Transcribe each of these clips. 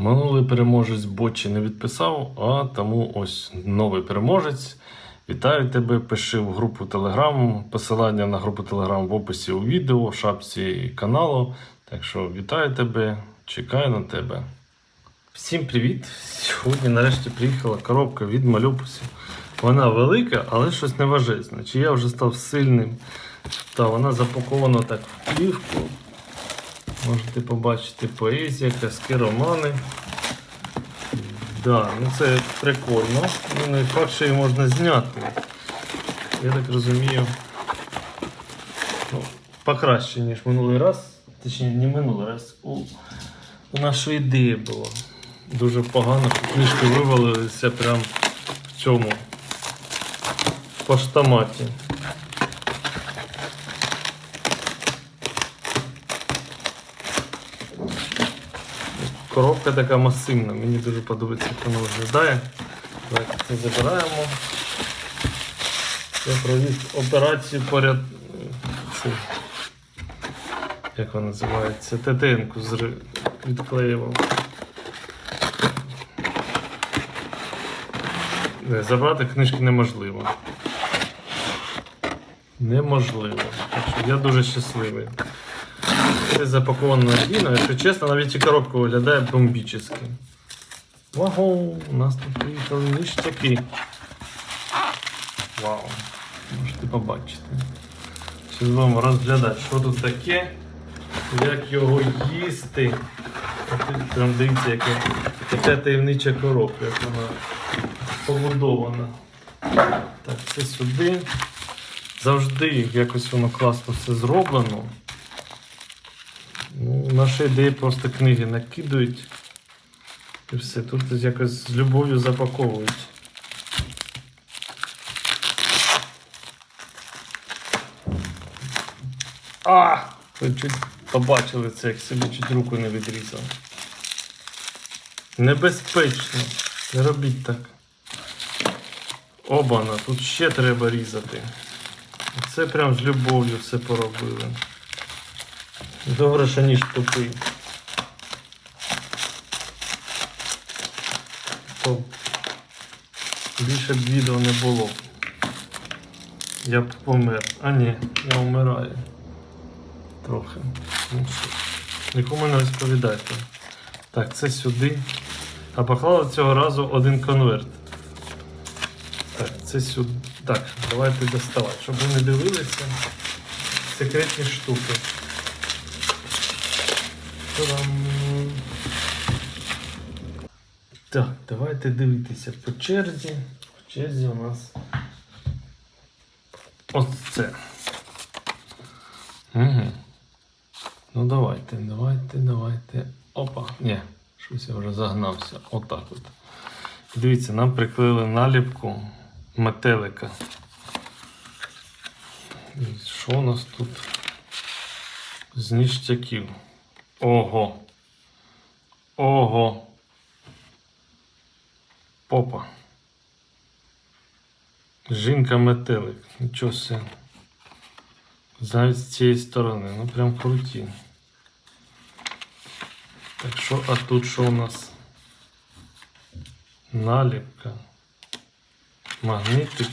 Минулий переможець бочі не відписав, а тому ось новий переможець. Вітаю тебе. Пиши в групу Telegram. Посилання на групу Telegram в описі у відео, в шапці каналу. Так що вітаю тебе, чекаю на тебе. Всім привіт! Сьогодні нарешті приїхала коробка від Малюпусів. Вона велика, але щось не важезне. Чи я вже став сильним? Та вона запакована так в плівку. Можете побачити поезія, казки, романи. Да, ну це прикольно. Ну, не що її можна зняти. Я так розумію. Ну, покраще, ніж минулий раз. Точніше, не минулий раз. У, у нашої ідеї було. Дуже погано, книжки вивалилися прямо в цьому поштоматі. Коробка така масивна, мені дуже подобається, як вона виглядає. Давайте це забираємо. Я провів операцію поряд. Це, як вона називається? ТТН-ку відклеював. Не, Забрати книжки неможливо. Неможливо. Так я дуже щасливий. Це запаковано надійно. Якщо чесно, навіть і коробка виглядає бомбічно. Вау, у нас тут приїхали ништяки. Вау. Можете побачити. Зараз будемо розглядати, що тут таке, як його їсти. Прям дивіться, яка, яка таємнича коробка, як вона побудована. Так, це сюди. Завжди якось воно класно все зроблено. Наші ідеї просто книги накидують. І все. Тут якось з любов'ю запаковують. А! Ви чуть побачили це, як собі чуть руку не відрізав. Небезпечно. Не робіть так. Обана, тут ще треба різати. Це прям з любов'ю все поробили. Добре, що ніж тупий. То більше б відео не було. Я б помер. А ні, я вмираю. Трохи. Ну нікому не розповідайте. Так, це сюди. А поклали цього разу один конверт. Так, це сюди. Так, давайте доставати, щоб ви не дивилися. Секретні штуки. Так, давайте дивитися по черзі. По черзі у нас ось це. Угу. Ну давайте, давайте, давайте. Опа. Ні, щось я вже загнався. Отак от. Дивіться, нам приклеїли наліпку метелика. Що у нас тут? З ніштяків. Ого. Ого. Попа. Жінка метелик. Нічого себе. Навіть з цієї сторони. Ну прям круті. Так що, а тут що у нас? Наліпка. Магнитик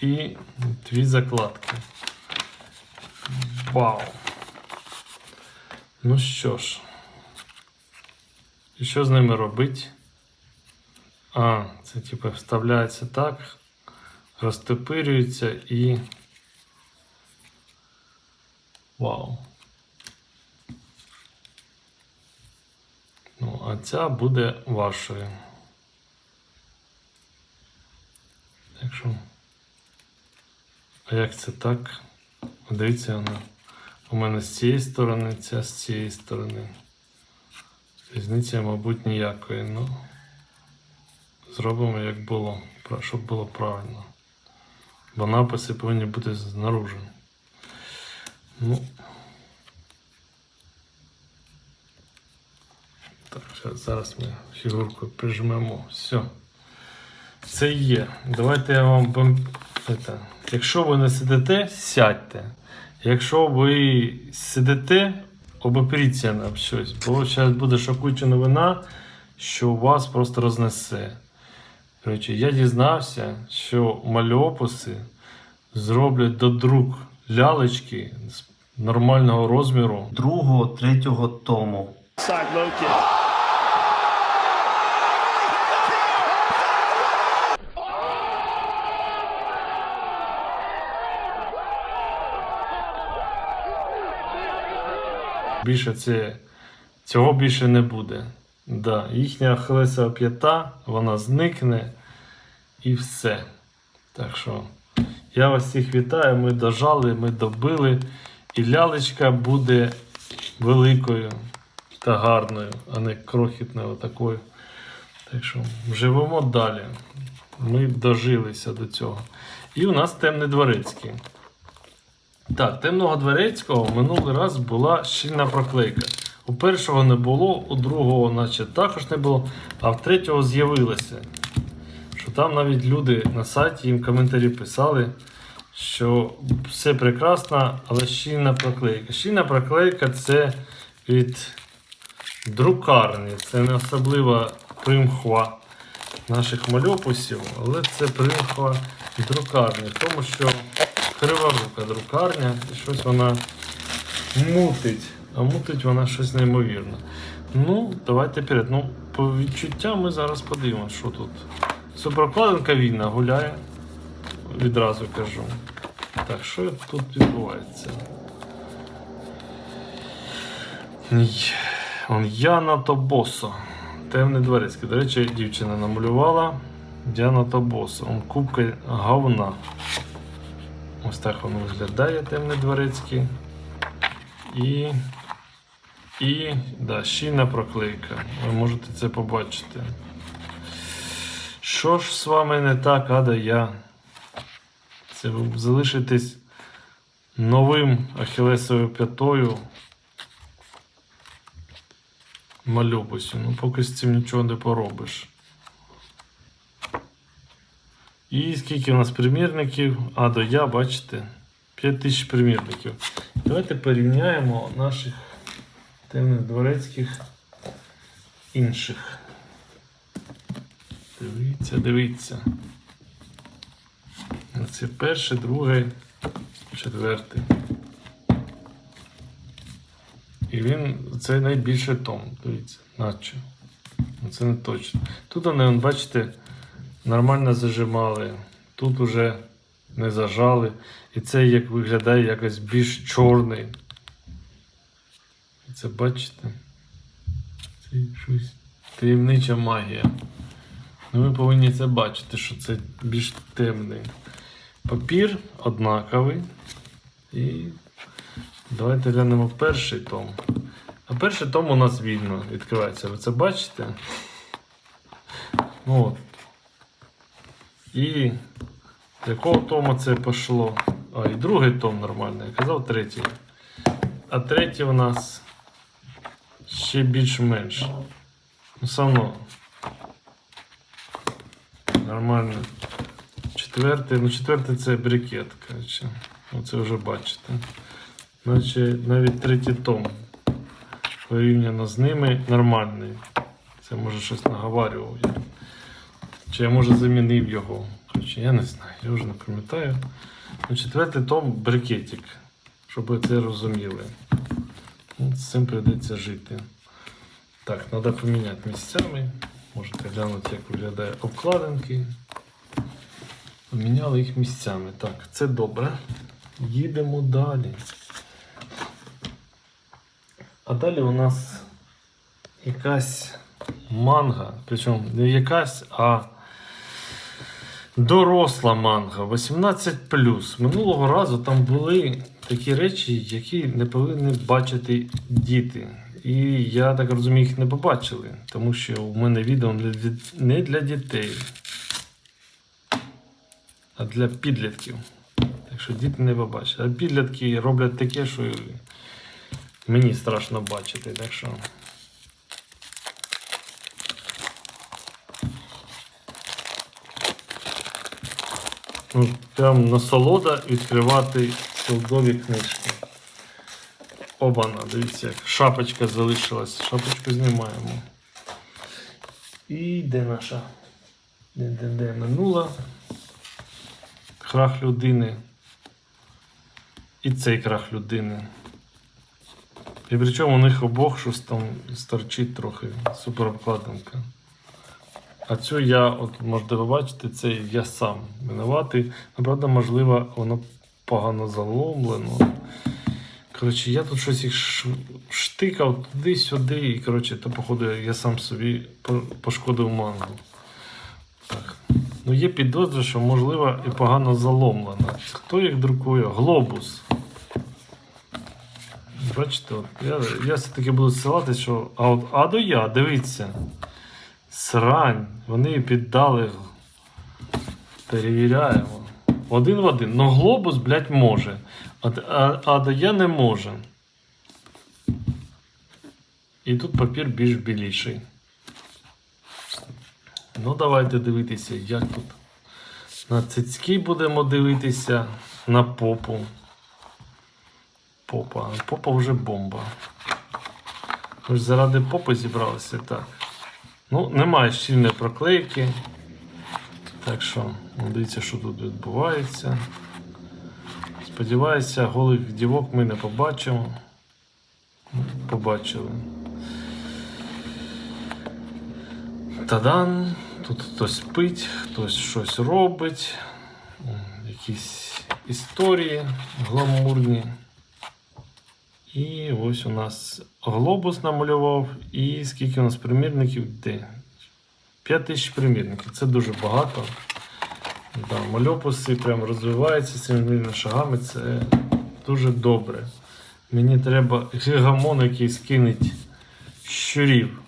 і дві закладки. Вау! Ну що ж, і що з ними робити? А, це типу вставляється так, розтопирюється і. Вау. Ну, а ця буде вашою. Так що. А як це так? Дивіться вона. У мене з цієї сторони, ця з цієї сторони. Різниці, мабуть, ніякої. Ну, зробимо як було, щоб було правильно. Бо написи повинні бути знаружи. Ну. Так, зараз ми фігурку прижмемо. Все. Це є. Давайте я вам бом- Якщо ви не сидите, сядьте. Якщо ви сидите, обопріться на щось. Бо зараз буде шокуюча новина, що вас просто рознесе. Коротше, я дізнався, що мальопуси зроблять до друк лялечки з нормального розміру другого, третього тому. Side low kick. Більше це, цього більше не буде. Да, їхня ахилесова п'ята, вона зникне і все. Так що я вас всіх вітаю. Ми дожали, ми добили. І лялечка буде великою та гарною, а не крохітною такою. Так що живемо далі. Ми дожилися до цього. І у нас темний дворецький. Так, темного дворецького минулий раз була щільна проклейка. У першого не було, у другого, наче також не було, а в третього з'явилося. Що там навіть люди на сайті їм коментарі писали, що все прекрасно, але щільна проклейка. Щільна проклейка це від друкарні, це не особлива примхва наших мальопусів, але це примхва друкарні, тому що криворука друкарня, і щось вона мутить. А мутить вона щось неймовірне. Ну, давайте перед. Ну, по відчуттям ми зараз подивимося, що тут. Супрокладинка вільна гуляє. Відразу кажу. Так, що тут відбувається? Он Яна Тобосо. Темний дворецький. До речі, дівчина намалювала. Яна Тобосо. Он кубка говна. Ось так воно виглядає темний дворецький. І. І да, щільна проклейка. Ви можете це побачити. Що ж з вами не так, ада я? Це ви залишитесь новим ахілесовою п'ятою. Мальопусю. Ну, поки з цим нічого не поробиш. І скільки у нас примірників? А, до я, бачите, 5000 примірників. Давайте порівняємо наших темних дворецьких інших. Дивіться, дивіться. Це перший, другий, четвертий. І він це найбільший том. Дивіться, наче. Ну, Це не точно. Тут вони, бачите, нормально зажимали. Тут уже не зажали. І це як виглядає якось більш чорний. Це бачите? Це щось таємнича магія. Ну, ми повинні це бачити, що це більш темний. Папір однаковий. І давайте глянемо перший том. А перший том у нас вільно відкривається. Ви це бачите? Ну, от. І якого тому це пішло? А, і другий том нормальний. Я казав третій. А третій у нас ще більш-менш. Ну, одно. Нормально. Четвертий, ну четвертий це брикет, коротше. Оце вже бачите. Значить, навіть третій том. Порівняно з ними нормальний. Це може щось наговарював. Чи я може замінив його. Коротше, я не знаю, я вже не пам'ятаю. Ну, четвертий том брикетик. Щоб ви це розуміли. Ну, з цим прийдеться жити. Так, треба поміняти місцями. Можете глянути, як виглядає обкладинки. Поміняли їх місцями. Так, це добре. Їдемо далі. А далі у нас якась манга. Причому не якась, а доросла манга. 18. Минулого разу там були такі речі, які не повинні бачити діти. І я так розумію, їх не побачили, тому що у мене відео не для, дітей, а для підлітків. Так що діти не побачать. А підлітки роблять таке, що мені страшно бачити. Так що. Прям насолода відкривати солдові книжки. Обана, дивіться, як шапочка залишилась. Шапочку знімаємо. І де наша? Де, де, де минула? Крах людини. І цей крах людини. І причому у них обох щось там сторчить трохи суперобкладинка. А цю я, от можете ви бачити, це я сам винуватий. Направда, можливо, воно погано заломлено. Коротше, я тут щось їх штикав туди-сюди, і коротше, то, походу, я сам собі пошкодив мангу. Так. Ну, є підозра, що можливо і погано заломлено. Хто їх друкує? Глобус. Бачите, от я, я все-таки буду ссилатись, що. А от Адо я, дивіться. Срань. Вони піддали. Перевіряємо. Один в один. Ну глобус, блядь, може. А, а, Адо я не може. І тут папір більш біліший. Ну, давайте дивитися, як тут. На цицьки будемо дивитися, на попу. Попа. Попа вже бомба. Ми ж заради попи зібралися, так. Ну, немає щільної проклейки. Так що, дивіться, що тут відбувається. Сподіваюся, голих дівок ми не побачимо. Ну, Побачили. Тадан! Тут хтось спить, хтось щось робить. Якісь історії гламурні. І ось у нас глобус намалював. І скільки у нас примірників? Де? 5 тисяч примірників. Це дуже багато. Да, мальопуси прям розвиваються цими шагами. Це дуже добре. Мені треба гігамон, який скинеть щурів.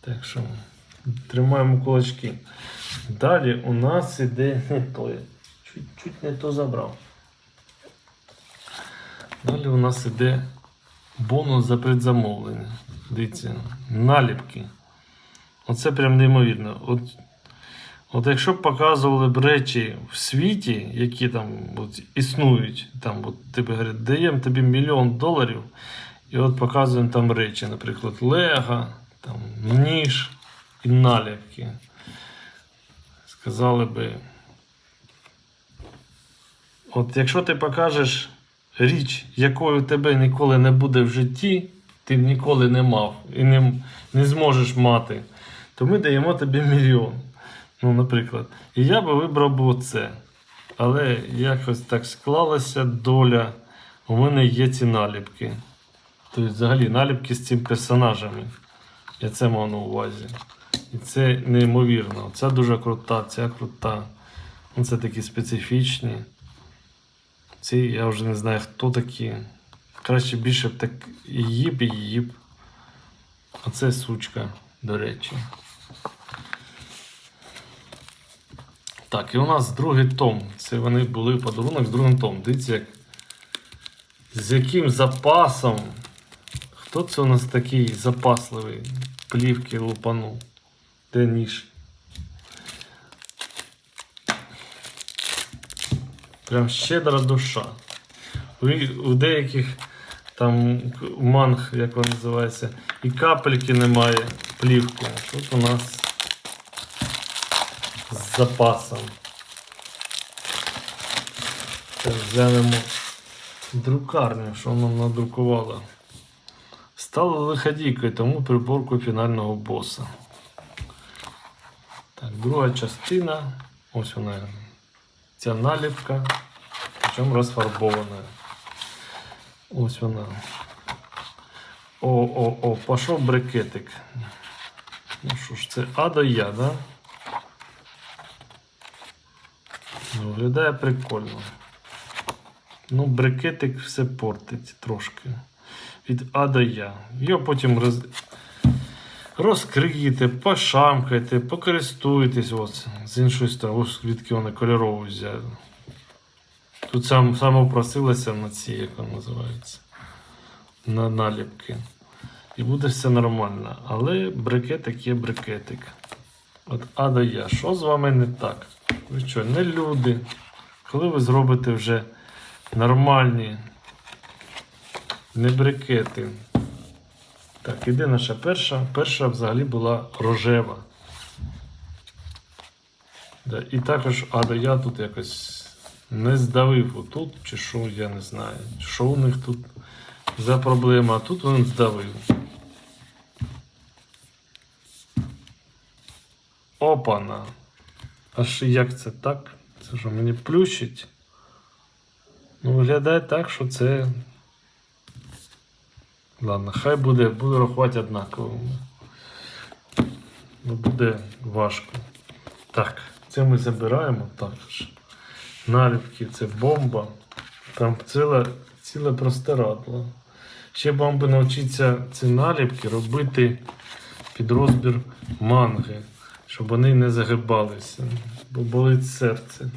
Так що тримаємо кулачки. Далі у нас іде не то. Чуть-чуть не то забрав. Далі у нас іде бонус за предзамовлення. Дивіться, наліпки. Оце прям неймовірно. От, от якщо б показували б речі в світі, які там от, існують, там от, тобі говорять, даємо тобі мільйон доларів, і от показуємо там речі, наприклад, Лего, там, ніж і наліпки. Сказали би. От якщо ти покажеш річ, якої у тебе ніколи не буде в житті, ти ніколи не мав і не, не зможеш мати, то ми даємо тобі мільйон. Ну, наприклад. І я би вибрав би оце. Але якось так склалася доля. У мене є ці наліпки. Тобто, взагалі, наліпки з цими персонажами. Я це мав на увазі. І це неймовірно. Ця дуже крута, ця крута. Це такі специфічні. Ці я вже не знаю, хто такі. Краще більше б так їб і їб. А це сучка, до речі. Так, і у нас другий том. Це вони були подарунок з другим том. Дивіться, як... з яким запасом. Хто це у нас такий запасливий? Плівки лупанув. Де ніж? Прям щедра душа. У, деяких там манг, як він називається, і капельки немає плівки. Тут у нас з запасом. Так, глянемо друкарню, що нам надрукувала. Стала лиходійкою, тому приборку фінального боса. Так, друга частина. Ось вона. Ця наліпка. Причому розфарбована. Ось вона. О-о-о, пішов брикетик. Ну що ж, це А до Я, да? Ну, Виглядає прикольно. Ну, брикетик все портить трошки. Від А до Я. Його потім роз... розкриєте, пошамкайте, покористуєтесь. Ось, з іншої сторони, ось звідки вони кольорову взяли. Тут сам, саме просилася на ці, як вони називаються, на наліпки. І буде все нормально. Але брикетик є брикетик. От А Я. Що з вами не так? Ви що, не люди? Коли ви зробите вже нормальні не брикети. Так, іде наша перша. Перша взагалі була рожева. Да. І також, а я тут якось не здавив отут, чи що, я не знаю. Що у них тут за проблема, а тут він здавив. Опана. Аж як це так? Це що мені плющить? Ну, виглядає так, що це. Ладно, хай буде, буду рахувати однаково. Ну, буде важко. Так, це ми забираємо також. Наліпки це бомба. Там ціле, ціле простирадло. Ще б вам би навчитися ці наліпки робити під розбір манги, щоб вони не загибалися, бо болить серце.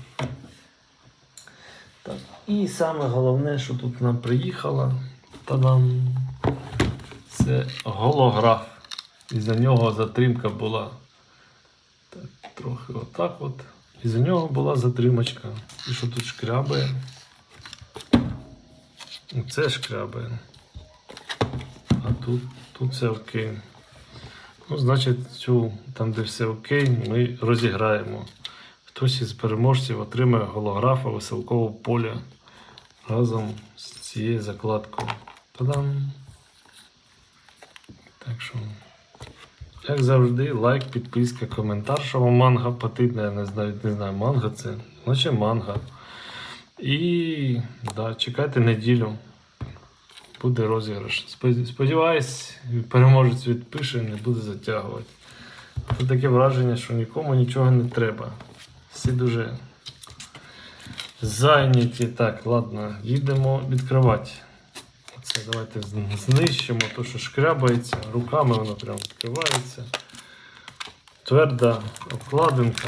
Так. І саме головне, що тут нам приїхало, та-дам, це голограф. І за нього затримка була так, трохи отак от. І за нього була затримочка. І що тут шкрябає? Це шкрябає. А тут, тут все окей. Ну, значить, цю, там, де все окей, ми розіграємо. Хтось із переможців отримає голографа веселкового поля разом з цією закладкою. Та-дам! Так що, як завжди, лайк, підписка, коментар, що вам манга потрібна. Я не знаю, не знаю, манга це, наче манга. І да, чекайте неділю. Буде розіграш. Сподіваюсь, переможець відпише, не буде затягувати. Це таке враження, що нікому нічого не треба. Всі дуже зайняті. Так, ладно, їдемо відкривати. Давайте знищимо то, що шкрябається, руками воно прямо відкривається. Тверда обкладинка.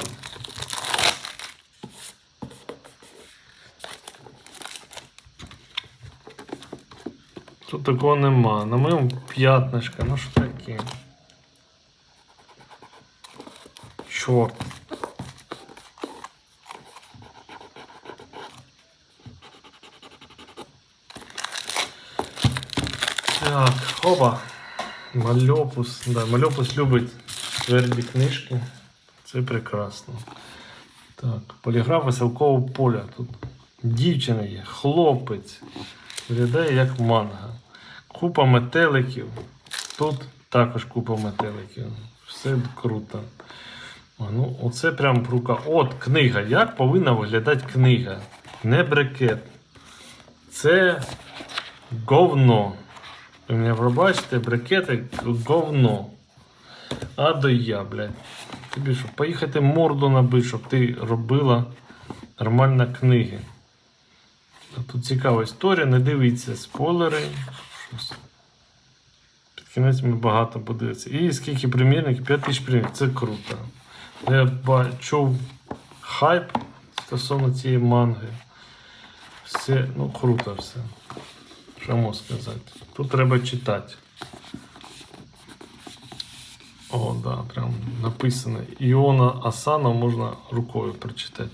Тут такого нема. На моєму п'ятнишка, ну що таке? Чорт. Хоба. Мальопус. Да, Мальопус любить тверді книжки. Це прекрасно. Так, поліграф веселкового поля. Тут дівчина є, хлопець. Виглядає як манга. Купа метеликів. Тут також купа метеликів. Все круто. Ну, оце прям рука. От книга. Як повинна виглядати книга? Не брикет. Це говно. Ви мене пробачите, брикети говно. А до я, блядь. Тобі що, поїхати морду набити, щоб ти робила нормально книги. Тут цікава історія, не дивіться спойлери. Під кінець ми багато подивитися. І скільки примірників? 5 тисяч примірників. Це круто. Я бачу хайп стосовно цієї манги. Все, ну круто все. Можу сказати? Тут треба читати. О, да, прям написано. Іона Асана можна рукою прочитати.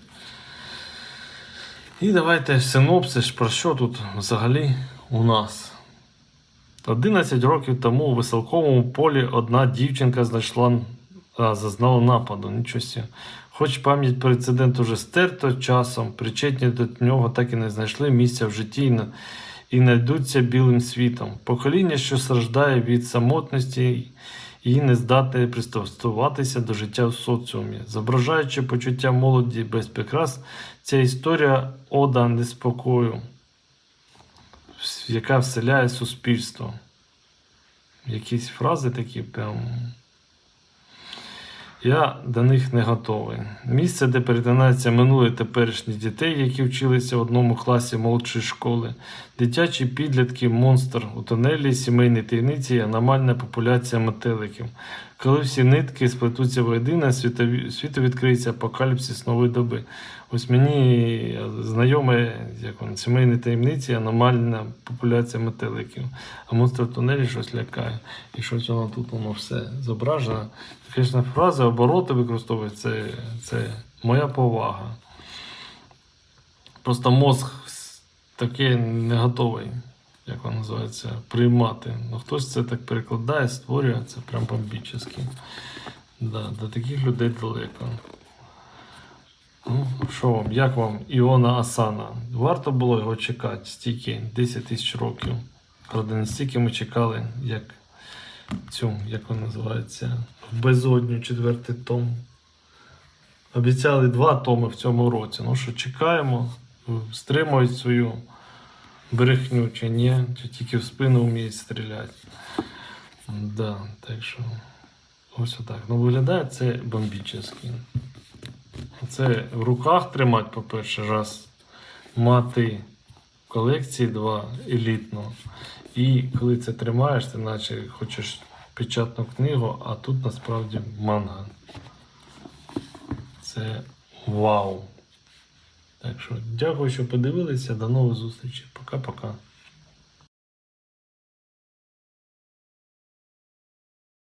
І давайте синопсис, про що тут взагалі у нас. 11 років тому у веселковому полі одна дівчинка знайшла, а, зазнала нападу. Нічого сі. Хоч пам'ять про інцидент уже стерто часом, причетні до нього так і не знайшли місця в житті і, на- найдуться білим світом. Покоління, що страждає від самотності і не здатне пристосуватися до життя в соціумі. Зображаючи почуття молоді без прикрас, ця історія ода неспокою, яка вселяє суспільство. Якісь фрази такі прям. Я до них не готовий. Місце, де перетинається минуле теперішніх теперішні дітей, які вчилися в одному класі молодшої школи, дитячі підлітки, монстр у тунелі, сімейні таємниці і аномальна популяція метеликів. Коли всі нитки сплетуться воєдине, світові- світу відкриється апокаліпсис нової доби. Ось мені знайоме, як воно, сімейні таємниці, аномальна популяція метеликів. А монстр в тунелі щось лякає. І щось воно тут воно все зображено. Звісно, фрази, обороти використовують, це, це моя повага. Просто мозг таке не готовий, як воно називається, приймати. Ну, хтось це так перекладає, створює, це прям бомбічно. Да, до таких людей далеко. Що вам, як вам Іона Асана? Варто було його чекати стільки 10 тисяч років. Правда, не стільки ми чекали, як цю, як вона називається, безодню четвертий том. Обіцяли два томи в цьому році. Ну що, чекаємо, стримують свою брехню чи ні, чи тільки в спину вміють стріляти. Да, так що ось отак. Ну виглядає це бомбічно. Це в руках тримати, по-перше, раз. Мати в колекції два елітно. І коли це тримаєш, ти наче хочеш печатну книгу, а тут насправді манга. Це вау. Так що дякую, що подивилися. До нових зустрічей. Пока-пока.